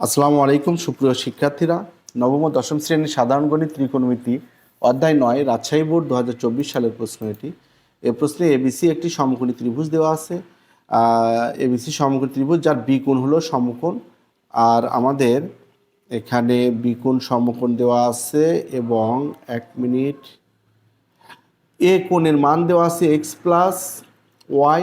আসসালামু আলাইকুম, সুপ্রিয় শিক্ষার্থীরা। নবম ও দশম শ্রেণির সাধারণ গণিত ত্রিকোণমিতি অধ্যায় নয়, রাজশাহী বোর্ড দু হাজার চব্বিশ সালের প্রশ্ন এটি এ প্রশ্নে এবিসি একটি সমকোণী ত্রিভুজ দেওয়া আছে। এবিসি সমকোণী ত্রিভুজ, যার বি কোণ হলো সমকোণ। আর আমাদের এখানে বিকোণ সমকোণ দেওয়া আছে এবং এক মিনিট। এ কোণের মান দেওয়া আছে এক্স প্লাস ওয়াই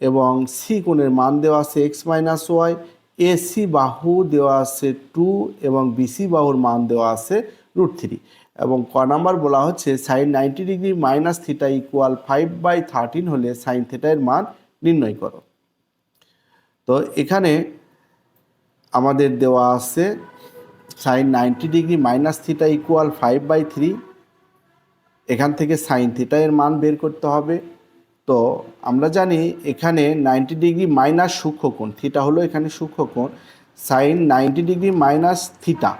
এবং সি কোণের মান দেওয়া আছে এক্স মাইনাস ওয়াই। এসি বাহু দেওয়া আছে টু এবং বিসি বাহুর মান দেওয়া আছে রুট থ্রি। এবং ক নাম্বার বলা হচ্ছে sine ninety degree minus theta equal five by thirteen হলে সাইন থিটার মান নির্ণয় করো। তো এখানে আমাদের দেওয়া আছে sine ninety degree minus theta equal five by three. এখান থেকে সাইন থিটা এর মান বের করতে হবে। তো আমরা জানি এখানে নাইনটি ডিগ্রি মাইনাস সূক্ষ্মকোণ থিটা হলো এখানে সূক্ষ্মকোণ sine ninety degree minus theta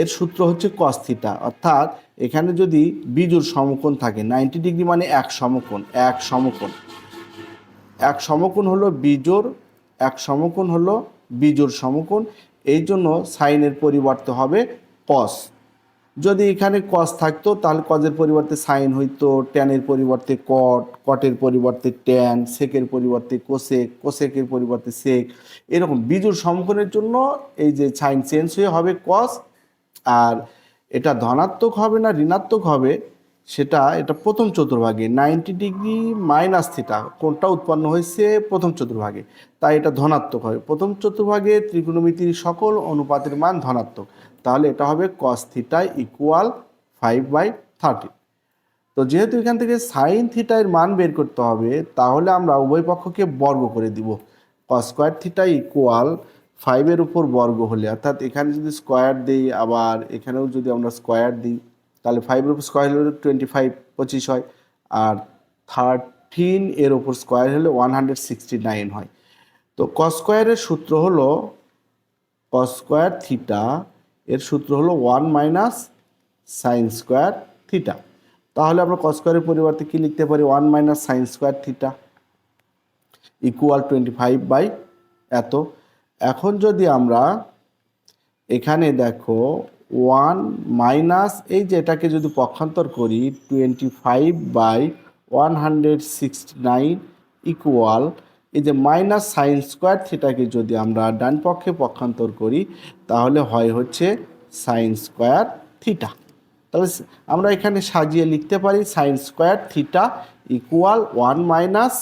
এর সূত্র হচ্ছে কস থিটা অর্থাৎ এখানে যদি বিজুর সমকোণ থাকে নাইনটি ডিগ্রি মানে এক সমকোণ এক সমকোণ। এক সমকোণ হলো বিজোর এক সমকোণ হলো বিজোর সমকোণ, এই জন্য সাইনের পরিবর্তে হবে কস যদি এখানে কস থাকতো, তাহলে কজের পরিবর্তে সাইন হইতো ট্যানের পরিবর্তে কট কটের পরিবর্তে ট্যান সেকের পরিবর্তে কোসেক কোসেকের পরিবর্তে সেক এরকম বিজুর সমকোণের জন্য এই যে সাইন চেঞ্জ হয়ে হবে কস আর এটা ধনাত্মক হবে না ঋণাত্মক হবে, সেটা এটা প্রথম চতুর্ভাগে নাইনটি ডিগ্রি মাইনাস থিটা কোনটা উৎপন্ন হয়েছে প্রথম চতুর্ভাগে, তাই এটা ধনাত্মক হবে। প্রথম চতুর্ভাগে ত্রিকোণমিতির সকল অনুপাতের মান ধনাত্মক। তাহলে এটা হবে cos theta equal five by thirty তো যেহেতু এখান থেকে সাইন থিটার মান বের করতে হবে, তাহলে আমরা উভয় পক্ষকে বর্গ করে দিব। কস স্কোয়ার থিটা ইকুয়াল ফাইভের উপর বর্গ হলে, অর্থাৎ এখানে যদি স্কোয়ার দিই আবার এখানেও যদি আমরা স্কোয়ার দিই, তাহলে ফাইভের উপর স্কোয়ার হলে টোয়েন্টি ফাইভ পঁচিশ হয়। আর থার্টিন এর ওপর স্কোয়ার হলে ওয়ান হান্ড্রেড সিক্সটি নাইন হয়। তো কস স্কোয়ারের সূত্র হলো কস স্কোয়ার থিটা এর সূত্র হলো one minus sine square theta. তাহলে আমরা কস স্কোয়ারের পরিবর্তে কী লিখতে পারি? One minus sine square theta equal twenty five by এত। এখন যদি আমরা এখানে দেখো ওয়ান মাইনাস এই যে এটাকে যদি পক্ষান্তর করি twenty five by one hundred sixty nine equal এই যে মাইনাস সাইন স্কোয়ার থিটাকে যদি আমরা ডান পক্ষে পক্ষান্তর করি, তাহলে হয় হচ্ছে সাইন স্কোয়ার থিটা। তাহলে আমরা এখানে সাজিয়ে লিখতে পারি sine square theta equal one minus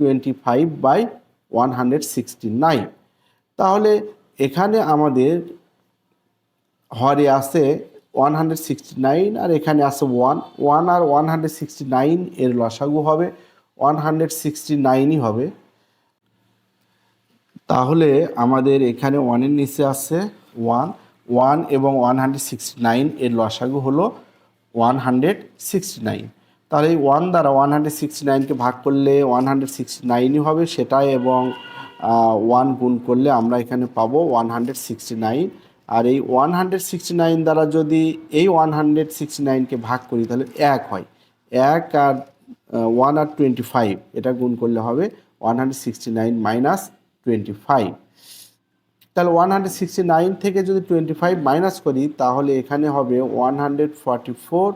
twenty five by one hundred sixty nine. তাহলে এখানে আমাদের হরে আছে ওয়ান হান্ড্রেড সিক্সটি নাইন আর এখানে আছে ওয়ান ওয়ান আর ওয়ান হান্ড্রেড সিক্সটি নাইন এর লসাগু হবে। ওয়ান হান্ড্রেড সিক্সটি নাইনই হবে। তাহলে আমাদের এখানে ওয়ানের নিচে আছে ওয়ান ওয়ান এবং ওয়ান হান্ড্রেড সিক্সটি নাইন এর লসাগু হলো ওয়ান হান্ড্রেড সিক্সটি নাইন তাহলে এই ওয়ান দ্বারা ওয়ান হান্ড্রেড সিক্সটি নাইনকে ভাগ করলে ওয়ান হান্ড্রেড সিক্সটি নাইনই হবে সেটাই এবং ওয়ান গুণ করলে আমরা এখানে পাবো ওয়ান হান্ড্রেড সিক্সটি নাইন আর এই ওয়ান হান্ড্রেড সিক্সটি নাইন দ্বারা যদি এই ওয়ান হান্ড্রেড সিক্সটি নাইনকে ভাগ করি তাহলে এক হয়। এক আর ওয়ান আর টোয়েন্টি ফাইভ এটা গুণ করলে হবে one hundred sixty nine minus twenty five তাহলে ওয়ান হান্ড্রেড সিক্সটি নাইন থেকে যদি টোয়েন্টি ফাইভ মাইনাস করি, তাহলে এখানে হবে ওয়ান হান্ড্রেড ফর্টি ফোর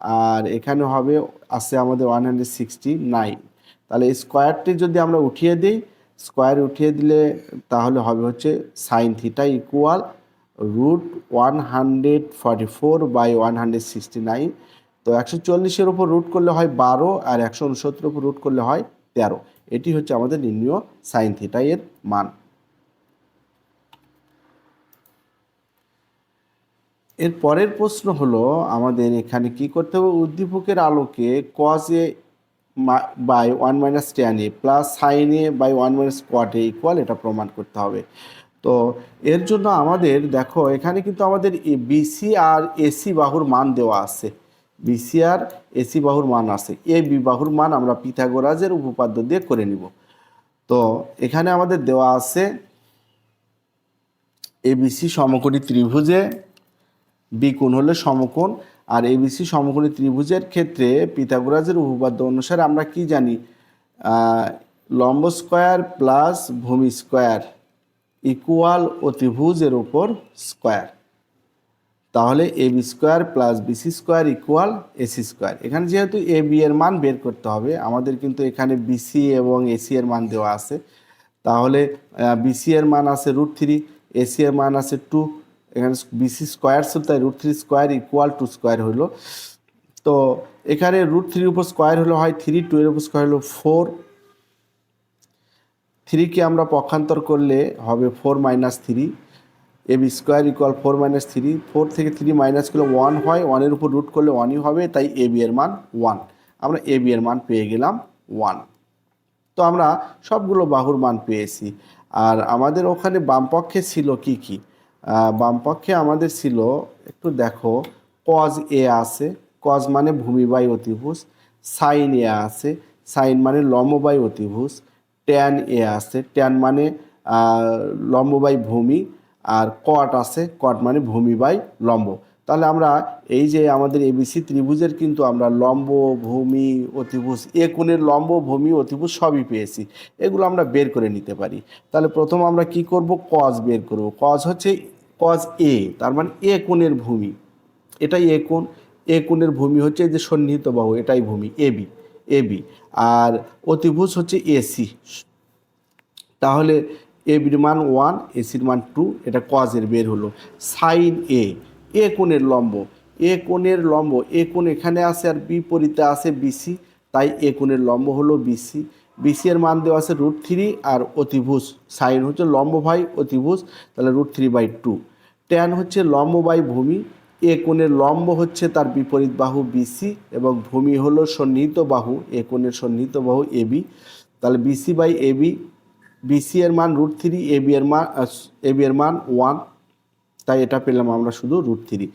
আর এখানে হবে, আছে আমাদের ওয়ান হান্ড্রেড সিক্সটি নাইন তাহলে স্কোয়ারটি যদি আমরা উঠিয়ে দিই স্কোয়ার উঠিয়ে দিলে তাহলে হবে হচ্ছে sine theta equal root one hundred forty four by one hundred sixty nine তো একশো চল্লিশের ওপর রুট করলে হয় বারো আর একশো উনসত্তরের উপর রুট করলে হয় তেরো। এটি হচ্ছে আমাদের নির্ণয় সাইন থিটা এর মান। এর পরের প্রশ্ন হলো, আমাদের এখানে কি করতে হবে? উদ্দীপকের আলোকে cos A by one minus tan A plus sine A by one minus cot A equal এটা প্রমাণ করতে হবে। তো এর জন্য আমাদের, দেখো, এখানে কিন্তু আমাদের বিসি আর এসি বাহুর মান দেওয়া আছে। বিসি আর এসি বাহুর মান আছে। এ বি বাহুর মান আমরা পিথাগোরাজের উপপাদ্য দিয়ে করে নিব। তো এখানে আমাদের দেওয়া আছে এবিসি সমকোণী ত্রিভুজে বি কোণ হলে সমকোণ, আর এবিসি সমকোণী ত্রিভুজের ক্ষেত্রে পিথাগোরাজের উপপাদ্য অনুসারে আমরা কি জানি? লম্ব স্কোয়ার প্লাস ভূমি স্কোয়ার ইকুয়াল অতিভুজের উপর স্কোয়ার। তাহলে A B square plus B C square equal A C square এখানে যেহেতু এ বি এর মান বের করতে হবে, আমাদের কিন্তু এখানে বিসি এবং এসি এর মান দেওয়া আছে। তাহলে বিসি এর মান আছে রুট থ্রি এসি এর মান আছে টু এখানে বিসি স্কোয়ার ছিল তাই root three square equal two square হলো। তো, এখানে রুট থ্রির উপর স্কোয়ার হলো হয় থ্রি টু এর উপর স্কোয়ার হলো ফোর থ্রিকে আমরা পক্ষান্তর করলে হবে four minus three A B square equal four minus three four থেকে থ্রি মাইনাস করলে ওয়ান হয় ওয়ানের উপর রুট করলে ওয়ানই হবে, তাই এ বি এর মান ওয়ান আমরা এ বি এর মান পেয়ে গেলাম ওয়ান তো আমরা সবগুলো বাহুর মান পেয়েছি। আর আমাদের ওখানে বামপক্ষে ছিল কি কি? বামপক্ষে আমাদের ছিল, একটু দেখো কজ এ আছে কজ মানে ভূমি বাই সাইন এ আছে সাইন মানে লম্ববাই অতিভুজ ট্যান এ আছে ট্যান মানে লম্ববাই ভূমি আর কট আছে কট মানে ভূমি বাই লম্ব। তাহলে আমরা এই যে আমাদের এবিসি ত্রিভুজের কিন্তু আমরা লম্ব, ভূমি, অতিভুজ, এ কোণের লম্ব, ভূমি, অতিভুজ সবই পেয়েছি। এগুলো আমরা বের করে নিতে পারি। তাহলে প্রথম আমরা কি করব? কজ বের করব। কজ হচ্ছে কজ এ তার মানে এ কোণের ভূমি। এটাই এ কোণ। এ কোণের ভূমি হচ্ছে যে সন্নিহিত বাহু, এটাই ভূমি এবি এবি আর অতিভুজ হচ্ছে এসি তাহলে এ বির মান ওয়ান এসির মান টু এটা কজের বের হলো। সাইন এ এ কোণের লম্ব এ কোণের লম্ব এ কোণ এখানে আছে আর বিপরীতে আছে বিসি তাই এ কোণের লম্ব হলো বিসি বিসি এর মান দেওয়া আছে রুট থ্রি আর অতিভুজ। সাইন হচ্ছে লম্ব বাই অতিভুজ, তাহলে root three by two tan হচ্ছে লম্ব বাই ভূমি এ কোণের লম্ব হচ্ছে তার বিপরীত বাহু বিসি এবং ভূমি হলো সন্নিহিত বাহু এ কোণের সন্নিহিত বাহু এবি তাহলে বিসি বাই এবি বিসি এর মান রুট থ্রি এ বি এর মান এ বি এর মান ওয়ান তাই এটা পেলাম আমরা শুধু রুট থ্রি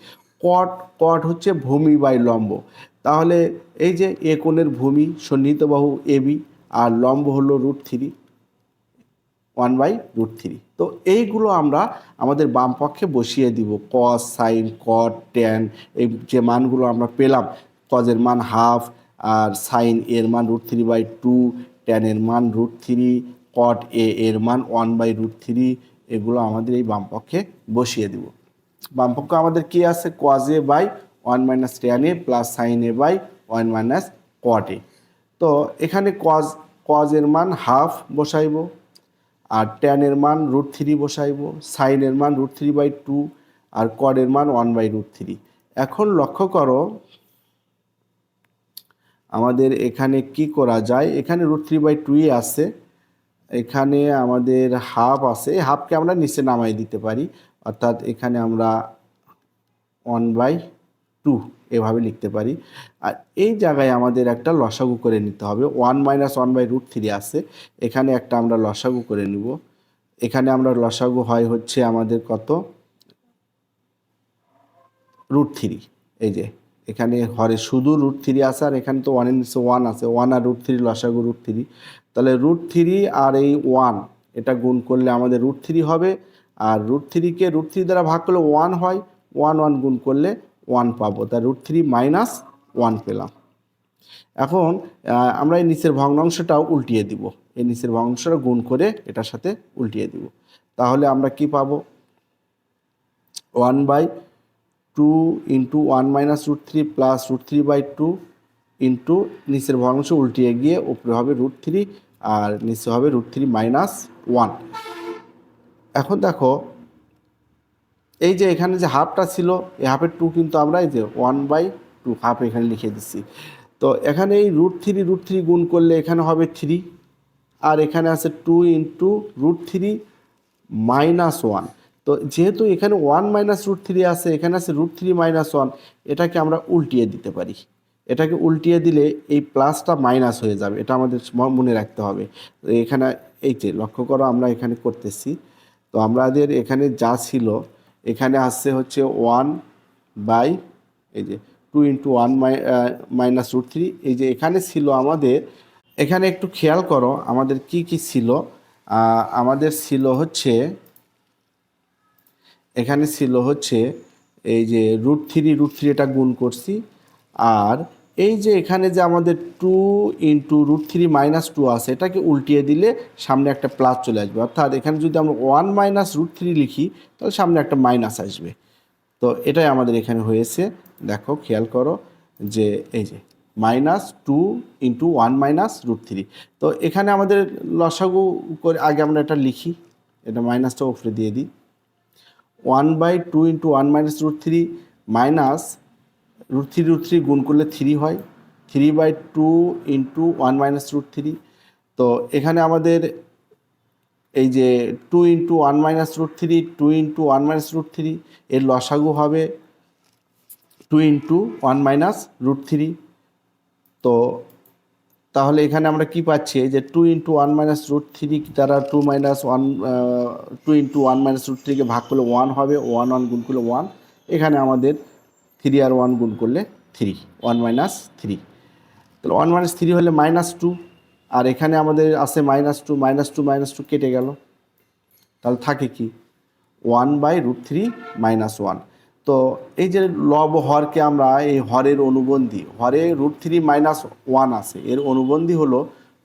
কট কট হচ্ছে ভূমি বাই লম্ব। তাহলে এই যে এ কোণের ভূমি সন্নিহিত বাহু এ বি আর লম্ব হলো root three one by root three তো এইগুলো আমরা আমাদের বাম পক্ষে বসিয়ে দিব। কস সাইন কট ট্যান এই যে মানগুলো আমরা পেলাম। কজের মান হাফ আর সাইন এর মান রুট থ্রি বাই টু ট্যানের মান রুট থ্রি কট এ এর মান ওয়ান বাই রুট থ্রি এগুলো আমাদের এই বামপক্ষে বসিয়ে দিব। বাম পক্ষে আমাদের কি আছে? Cos A by one minus tan A plus sine A by one minus cot A তো এখানে কজ কজের মান হাফ বসাইব, আর ট্যানের মান রুট থ্রি বসাইব সাইনের মান রুট থ্রি বাই টু আর কডের মান ওয়ান বাই রুট থ্রি এখন লক্ষ্য করো, আমাদের এখানে কি করা যায়? এখানে রুট থ্রি বাই টুই আছে। এখানে আমাদের হাফ আছে, হাফকে আমরা নিচে নামাই দিতে পারি। অর্থাৎ এখানে আমরা ওয়ান বাই টু এভাবে লিখতে পারি। আর এই জায়গায় আমাদের একটা লসাগু করে নিতে হবে। One minus one by root three আছে। এখানে একটা আমরা লসাগু করে নিব। এখানে আমরা লসাগু হয় হচ্ছে আমাদের কত? রুট থ্রি এই যে, এখানে হরে শুধু রুট থ্রি আছে আর এখানে তো ওয়ানের নিচে ওয়ান আছে। ওয়ান আর রুট থ্রি লসাগু রুট থ্রি তাহলে রুট থ্রি আর এই ওয়ান এটা গুণ করলে আমাদের রুট থ্রি হবে। আর রুট থ্রিকে রুট থ্রি দ্বারা ভাগ করলে ওয়ান হয় ওয়ান ওয়ান গুণ করলে ওয়ান পাবো। তা রুট থ্রি মাইনাস ওয়ান পেলাম। এখন আমরা এই নিচের ভগ্নাংশটাও উল্টিয়ে দিব। এই নিচের ভগ্নাংশটা গুণ করে এটার সাথে উল্টিয়ে দিব। তাহলে আমরা কি পাবো? One by two into one minus root three plus root three by two into নিচের ভগ্নাংশ উল্টিয়ে গিয়ে উপরে হবে রুট থ্রি আর নিচে হবে রুট থ্রি মাইনাস ওয়ান এখন দেখো, এই যে এখানে যে হাফটা ছিল, এই হাফের টু কিন্তু আমরা এই যে ওয়ান বাই টু হাফ এখানে লিখে দিচ্ছি তো এখানে এই রুট থ্রি রুট থ্রি গুণ করলে এখানে হবে থ্রি আর এখানে আছে two into root three minus one তো যেহেতু এখানে ওয়ান মাইনাস রুট থ্রি আছে, এখানে আছে রুট থ্রি মাইনাস ওয়ান এটাকে আমরা উল্টিয়ে দিতে পারি। এটাকে উল্টিয়ে দিলে এই প্লাসটা মাইনাস হয়ে যাবে। এটা আমাদের মনে রাখতে হবে। এখানে, এই যে লক্ষ্য করো আমরা এখানে করতেছি। তো আমাদের এখানে যা ছিল, এখানে আসছে হচ্ছে ওয়ান বাই এই যে two into one minus root three এই যে এখানে ছিল আমাদের, এখানে একটু খেয়াল করো, আমাদের কি কি ছিল? আমাদের ছিল হচ্ছে, এখানে ছিল হচ্ছে এই যে রুট থ্রি রুট থ্রি এটা গুণ করছি। আর এই যে এখানে যে আমাদের two into root three minus two আছে, এটাকে উল্টিয়ে দিলে সামনে একটা প্লাস চলে আসবে। অর্থাৎ এখানে যদি আমরা ওয়ান মাইনাস রুট থ্রি লিখি, তাহলে সামনে একটা মাইনাস আসবে। তো এটাই আমাদের এখানে হয়েছে। দেখো, খেয়াল করো যে এই যে minus two into one minus root three তো এখানে আমাদের লসাগু করে আগে আমরা এটা লিখি। এটা মাইনাসটা উপরে দিয়ে দিই। One by two into one minus root three minus root three root three গুণ করলে থ্রি হয়। Three by two into one minus root three তো এখানে আমাদের এই যে two into one minus root three two into one minus root three এর লসাগু হবে two into one minus root three তো তাহলে এখানে আমরা কি পাচ্ছি? এই যে two into one minus root three দ্বারা two minus one two into one minus root থ্রিকে ভাগ করলে ওয়ান হবে ওয়ান ওয়ান গুণ করলে ওয়ান এখানে আমাদের থ্রি আর ওয়ান গুণ করলে থ্রি ওয়ান মাইনাস থ্রি তাহলে ওয়ান মাইনাস থ্রি হলে মাইনাস টু আর এখানে আমাদের আছে minus two minus two minus two কেটে গেল। তাহলে থাকে কি? One by root three minus one তো এই যে লব হরকে আমরা এই হরের অনুবন্ধী, হরে রুট থ্রি মাইনাস ওয়ান আছে, এর অনুবন্ধী হলো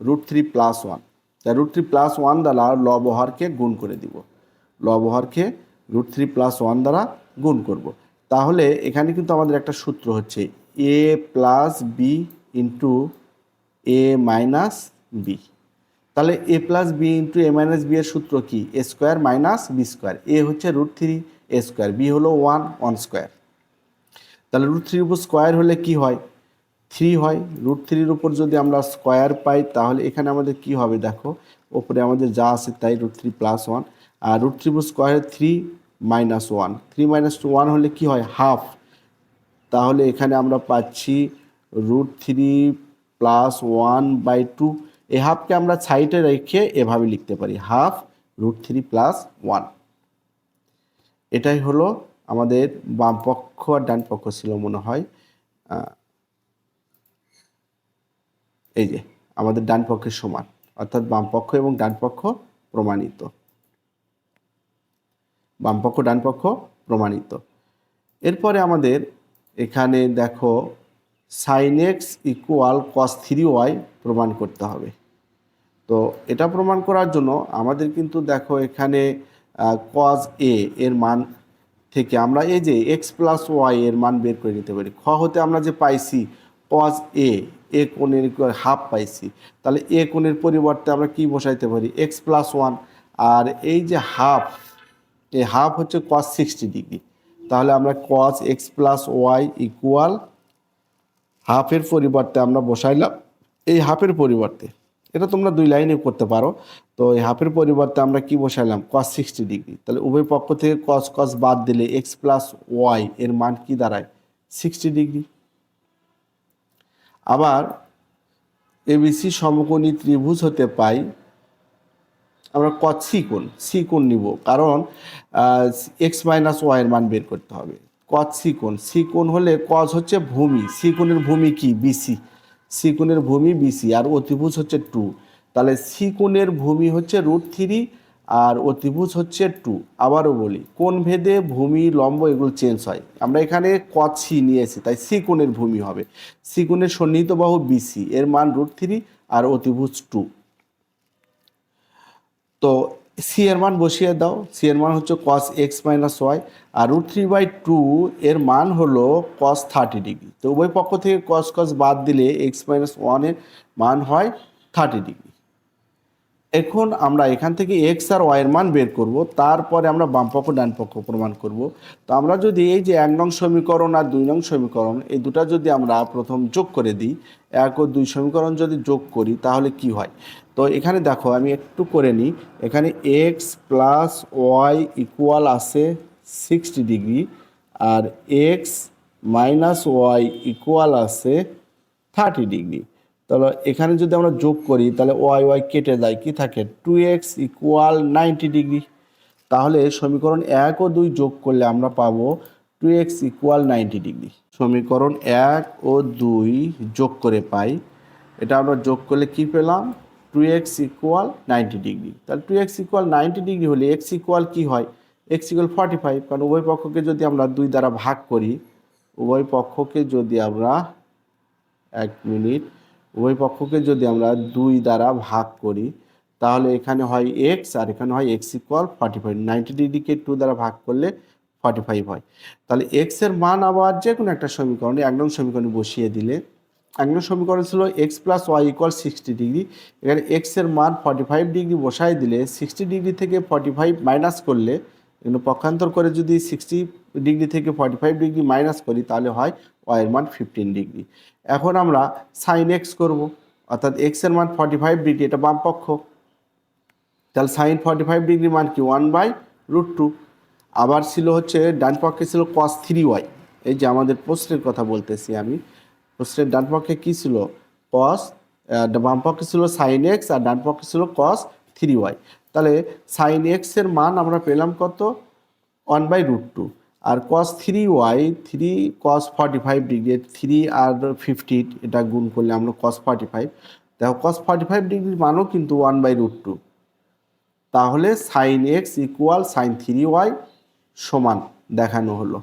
রুট থ্রি প্লাস ওয়ান তাই রুট থ্রি প্লাস ওয়ান দ্বারা লব হরকে গুণ করে দিব। লব হরকে রুট থ্রি প্লাস ওয়ান দ্বারা গুণ করব। তাহলে এখানে কিন্তু আমাদের একটা সূত্র হচ্ছে A plus B into A minus B তাহলে A plus B into A minus B এর সূত্র কি? A square minus B square A হচ্ছে root three A square B হলো ওয়ান ওয়ান স্কোয়ার তাহলে রুট থ্রির উপর স্কোয়ার হলে কি হয়? থ্রি হয়। রুট থ্রির উপর যদি আমরা স্কোয়ার পাই, তাহলে এখানে আমাদের কি হবে দেখো? ওপরে আমাদের যা আছে তাই রুট থ্রি প্লাস ওয়ান আর রুট থ্রি উপর square three minus one three minus one হলে কি হয়? হাফ তাহলে এখানে আমরা পাচ্ছি root three plus one by two এই হাফকে আমরা সাইডে রেখে এভাবে লিখতে পারি। Half root three plus one এটাই হলো আমাদের বাম পক্ষ আর ডান পক্ষ ছিল মনে হয়। এই যে, আমাদের ডান পক্ষের সমান। অর্থাৎ বাম পক্ষ এবং ডান পক্ষ প্রমাণিত। বাম পক্ষ ডান পক্ষ প্রমাণিত। এরপরে আমাদের এখানে দেখো sine X equal cos three Y প্রমাণ করতে হবে। তো এটা প্রমাণ করার জন্য আমাদের কিন্তু দেখো এখানে কজ এ এর মান থেকে আমরা এই যে এক্স প্লাস ওয়াই এর মান বের করে নিতে পারি। খ হতে আমরা যে পাইছি কজ এ এ কোণের হাফ পাইছি। তাহলে এ কোণের পরিবর্তে আমরা কি বসাইতে পারি? এক্স প্লাস ওয়ান আর এই যে হাফ এই হাফ হচ্ছে কস সিক্সটি ডিগ্রি তাহলে আমরা cos X plus Y equal হাফের পরিবর্তে আমরা বসাইলাম। এই হাফের পরিবর্তে, এটা তোমরা দুই লাইনে করতে পারো। তো এই হাফের পরিবর্তে আমরা কি বসাইলাম? কস সিক্সটি ডিগ্রি তাহলে উভয় পক্ষ থেকে কস কস বাদ দিলে এক্স প্লাস ওয়াই এর মান কি দাঁড়ায়? সিক্সটি ডিগ্রি আবার এবিসি সমকোণী ত্রিভুজ হতে পাই আমরা কত সি কোণ সি কোণ নিব। কারণ এক্স মাইনাস ওয়াইয়ের মান বের করতে হবে। কত সি কোণ সি কোণ হলে কজ হচ্ছে ভূমি। সি কোণের ভূমি কি? বিসি সি কোণের ভূমি বিসি আর অতিভুজ হচ্ছে টু তাহলে সি কোণের ভূমি হচ্ছে রুট থ্রি আর অতিভুজ হচ্ছে টু আবারও বলি কোন ভেদে ভূমি, লম্ব এগুলো চেঞ্জ হয়। আমরা এখানে কত সি নিয়েছি তাই সি কোণের ভূমি হবে। সি কোণের সন্নিহিত বাহু বিসি এর মান রুট থ্রি আর অতিভুজ টু তো সি এর মান বসিয়ে দাও। সি এর মান হচ্ছে কস এক্স মাইনাস ওয়াই আর রুট থ্রি বাই টু এর মান হলো কস থার্টি ডিগ্রি তো উভয় পক্ষ থেকে কস কস বাদ দিলে এক্স মাইনাস ওয়ানের মান হয় থার্টি ডিগ্রি এখন আমরা এখান থেকে এক্স আর ওয়াইয়ের মান বের করব, তারপরে আমরা বাম পক্ষ, ডান পক্ষ প্রমাণ করব। তো আমরা যদি এই যে এক নং সমীকরণ আর দুই নং সমীকরণ, এই দুটা যদি আমরা প্রথম যোগ করে দিই, এক ও দুই সমীকরণ যদি যোগ করি, তাহলে কি হয়? তো এখানে দেখো, আমি একটু করে নিই। এখানে এক্স প্লাস ওয়াই ইকুয়াল আছে সিক্সটি ডিগ্রি আর এক্স মাইনাস ওয়াই ইকুয়াল আছে থার্টি ডিগ্রি তাহলে এখানে যদি আমরা যোগ করি, তাহলে ওয়াই ওয়াই কেটে যায় কি থাকে? Two X equal ninety degree তাহলে সমীকরণ এক ও দুই যোগ করলে আমরা পাবো two X equal ninety degree সমীকরণ এক ও দুই যোগ করে পাই। এটা আমরা যোগ করলে কি পেলাম? Two X equal ninety degree তাহলে two X equal ninety degree হলে এক্স ইকুয়াল কী হয়? এক্স ইকুয়াল ফর্টি ফাইভ কারণ উভয় পক্ষকে যদি আমরা দুই দ্বারা ভাগ করি, উভয় পক্ষকে যদি আমরা এক মিনিট উভয় পক্ষকে যদি আমরা দুই দ্বারা ভাগ করি, তাহলে এখানে হয় এক্স আর এখানে হয় X equal forty five ninety ডিগ্রিকে two দ্বারা ভাগ করলে ফর্টি ফাইভ হয়। তাহলে এক্সের মান আবার যে কোনো একটা সমীকরণে, এক নং সমীকরণে বসিয়ে দিলে, এক নং সমীকরণ ছিল X plus Y equal sixty degree এখানে এক্সের মান ফর্টি ফাইভ ডিগ্রি বসাই দিলে সিক্সটি ডিগ্রি থেকে ফর্টি ফাইভ মাইনাস করলে এগুলো পক্ষান্তর করে যদি সিক্সটি ডিগ্রি থেকে ফর্টি ফাইভ ডিগ্রি মাইনাস করি, তাহলে হয় ওয়াই এর মান ফিফটিন ডিগ্রি এখন আমরা সাইন এক্স করব, অর্থাৎ এক্সের মান ফর্টি ফাইভ ডিগ্রি এটা বাম পক্ষ। তাহলে সাইন ফর্টি ফাইভ ডিগ্রি মান কি? ওয়ান বাই রুট টু আবার ছিল হচ্ছে, ডান পক্ষে ছিল কস থ্রি ওয়াই এই যে আমাদের প্রশ্নের কথা বলতেছি আমি, প্রশ্নের ডান পক্ষে কী ছিল? কস বাম পক্ষে ছিল সাইন এক্স আর ডান পক্ষে ছিল কস থ্রি ওয়াই তাহলে সাইন এক্সের মান আমরা পেলাম কত? One by root two R cos three Y three cos forty five degree three R fifty এটা গুণ করলে আমরা কস ফর্টি ফাইভ দেখো কস ফর্টি ফাইভ ডিগ্রির মানও কিন্তু ওয়ান বাই রুট টু তাহলে sine X equal sine three Y সমান দেখানো হলো।